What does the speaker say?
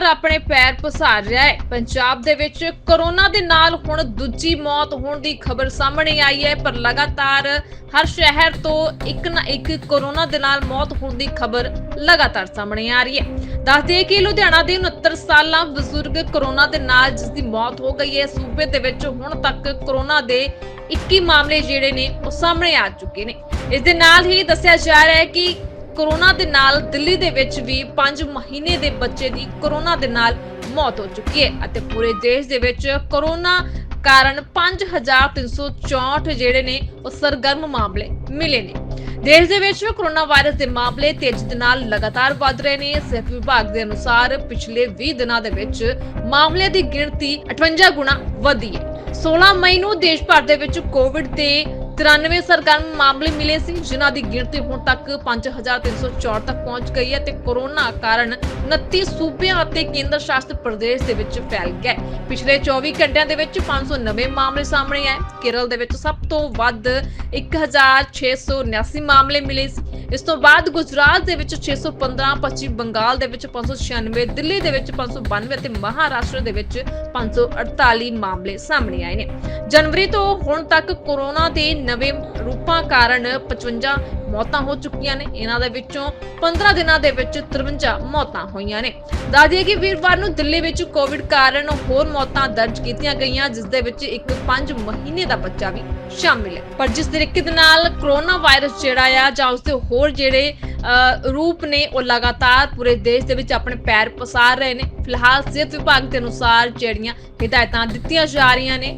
ਲਗਾਤਾਰ ਆਪਣੇ ਪੈਰ ਪਸਾਰ ਰਿਹਾ ਹੈ। ਪੰਜਾਬ ਦੇ ਵਿੱਚ ਕੋਰੋਨਾ ਦੇ ਨਾਲ ਹੁਣ ਦੂਜੀ ਮੌਤ ਹੋਣ ਦੀ ਖਬਰ ਸਾਹਮਣੇ ਆਈ ਹੈ, ਪਰ ਲਗਾਤਾਰ ਹਰ ਸ਼ਹਿਰ ਤੋਂ ਇੱਕ ਨਾ ਇੱਕ ਕੋਰੋਨਾ ਦੇ ਨਾਲ ਮੌਤ ਹੋਣ ਦੀ ਖਬਰ ਲਗਾਤਾਰ ਸਾਹਮਣੇ ਆ ਰਹੀ ਹੈ। ਦੱਸ ਕਿ ਲੁਧਿਆਣਾ ਦੇ 69 ਸਾਲਾਂ ਬਜ਼ੁਰਗ ਕੋਰੋਨਾ ਦੇ ਨਾਲ ਜਿਸ ਦੀ ਮੌਤ ਹੋ ਗਈ ਹੈ, ਸੂਬੇ ਦੇ ਵਿੱਚ ਹੁਣ ਤੱਕ ਕੋਰੋਨਾ ਦੇ 21 ਮਾਮਲੇ ਜਿਹੜੇ ਨੇ ਉਹ ਸਾਹਮਣੇ ਆ ਚੁੱਕੇ ਨੇ। ਇਸ ਦੇ ਨਾਲ ਹੀ ਦੱਸਿਆ ਜਾ ਰਿਹਾ ਹੈ ਕਿ ਕੋਰੋਨਾ ਦੇ ਨਾਲ ਦਿੱਲੀ ਦੇ ਵਿੱਚ ਵੀ 5 ਮਹੀਨੇ ਦੇ ਬੱਚੇ ਦੀ ਕੋਰੋਨਾ ਦੇ ਨਾਲ ਮੌਤ ਹੋ ਚੁੱਕੀ ਹੈ ਅਤੇ ਪੂਰੇ ਦੇਸ਼ ਦੇ ਵਿੱਚ ਕੋਰੋਨਾ ਕਾਰਨ 5364 ਜਿਹੜੇ ਨੇ ਉਹ ਸਰਗਰਮ ਮਾਮਲੇ ਮਿਲੇ ਨੇ। ਦੇਸ਼ ਦੇ ਵਿੱਚ ਕੋਰੋਨਾ ਵਾਇਰਸ ਦੇ ਮਾਮਲੇ ਤੇਜ਼ੀ ਦੇ ਨਾਲ ਲਗਾਤਾਰ ਵਧ ਰਹੇ ਨੇ। ਸਿਹਤ ਵਿਭਾਗ ਦੇ ਅਨੁਸਾਰ ਪਿਛਲੇ 20 ਦਿਨਾਂ ਦੇ ਵਿੱਚ ਮਾਮਲੇ ਦੀ ਗਿਣਤੀ 58 ਗੁਣਾ ਵਧੀ ਹੈ। 16 ਮਈ ਨੂੰ ਦੇਸ਼ ਭਰ ਦੇ ਵਿੱਚ ਕੋਵਿਡ ਦੇ 93 ਸਰਗਰਮ ਮਾਮਲੇ ਮਿਲੇ ਸੀ, ਜਿਨ੍ਹਾਂ ਦੀ ਗਿਣਤੀ ਹੁਣ ਤੱਕ 5364 ਤੱਕ ਪਹੁੰਚ ਗਈ ਹੈ ਤੇ ਕੋਰੋਨਾ ਕਾਰਨ 29 ਸੂਬਿਆਂ ਅਤੇ ਕੇਂਦਰ ਸ਼ਾਸਿਤ ਪ੍ਰਦੇਸ਼ ਦੇ ਵਿੱਚ ਫੈਲ ਗਿਆ ਹੈ। ਪਿਛਲੇ 24 ਘੰਟਿਆਂ ਦੇ ਵਿੱਚ 590 ਮਾਮਲੇ ਸਾਹਮਣੇ ਆਏ ਕੇਰਲ ਦੇ ਵਿੱਚ ਸਭ ਤੋਂ ਵੱਧ 1679 ਮਾਮਲੇ ਮਿਲੇ ਸੀ ਇਸ ਤੋਂ ਬਾਅਦ ਗੁਜਰਾਤ ਦੇ ਵਿੱਚ 615 ਪੱਛਮੀ ਬੰਗਾਲ ਦੇ ਵਿੱਚ 596 ਦਿੱਲੀ ਦੇ ਵਿੱਚ 592 ਅਤੇ ਮਹਾਰਾਸ਼ਟਰ ਦੇ ਵਿੱਚ 548 ਮਾਮਲੇ ਸਾਹਮਣੇ ਆਏ ਨੇ। ਜਨਵਰੀ ਤੋਂ ਹੁਣ ਤੱਕ ਕੋਰੋਨਾ ਦੇ ਨਵੇਂ ਰੂਪਾਂ ਕਾਰਨ 55 ਮੌਤਾਂ ਹੋ ਚੁੱਕੀਆਂ ਨੇ। ਇਹਨਾਂ ਦੇ ਵਿੱਚੋਂ 15 ਦਿਨਾਂ ਦੇ ਵਿੱਚ 53 ਮੌਤਾਂ ਹੋਈਆਂ ਨੇ। ਦੱਸ ਕਿ ਵੀਰਵਾਰ ਨੂੰ ਦਿੱਲੀ ਵਿੱਚ ਕੋਵਿਡ ਕਾਰਨ ਹੋਰ ਮੌਤਾਂ ਦਰਜ ਕੀਤੀਆਂ ਗਈਆਂ, ਜਿਸ ਦੇ ਵਿੱਚ ਇੱਕ 5 ਮਹੀਨੇ ਦਾ ਬੱਚਾ ਵੀ ਸ਼ਾਮਿਲ ਹੈ। ਪਰ ਜਿਸ ਤਰੀਕੇ ਦੇ ਨਾਲ ਕੋਰੋਨਾ ਵਾਇਰਸ ਜਿਹੜਾ ਆ ਜਾਂ ਉਸਦੇ ਹੋਰ ਜਿਹੜੇ ਰੂਪ ਨੇ, ਉਹ ਲਗਾਤਾਰ ਪੂਰੇ ਦੇਸ਼ ਦੇ ਵਿੱਚ ਆਪਣੇ ਪੈਰ ਪਸਾਰ ਰਹੇ ਨੇ। ਫਿਲਹਾਲ ਸਿਹਤ ਵਿਭਾਗ ਦੇ ਅਨੁਸਾਰ ਜਿਹੜੀਆਂ ਹਿਦਾਇਤਾਂ ਦਿੱਤੀਆਂ ਜਾ ਰਹੀਆਂ ਨੇ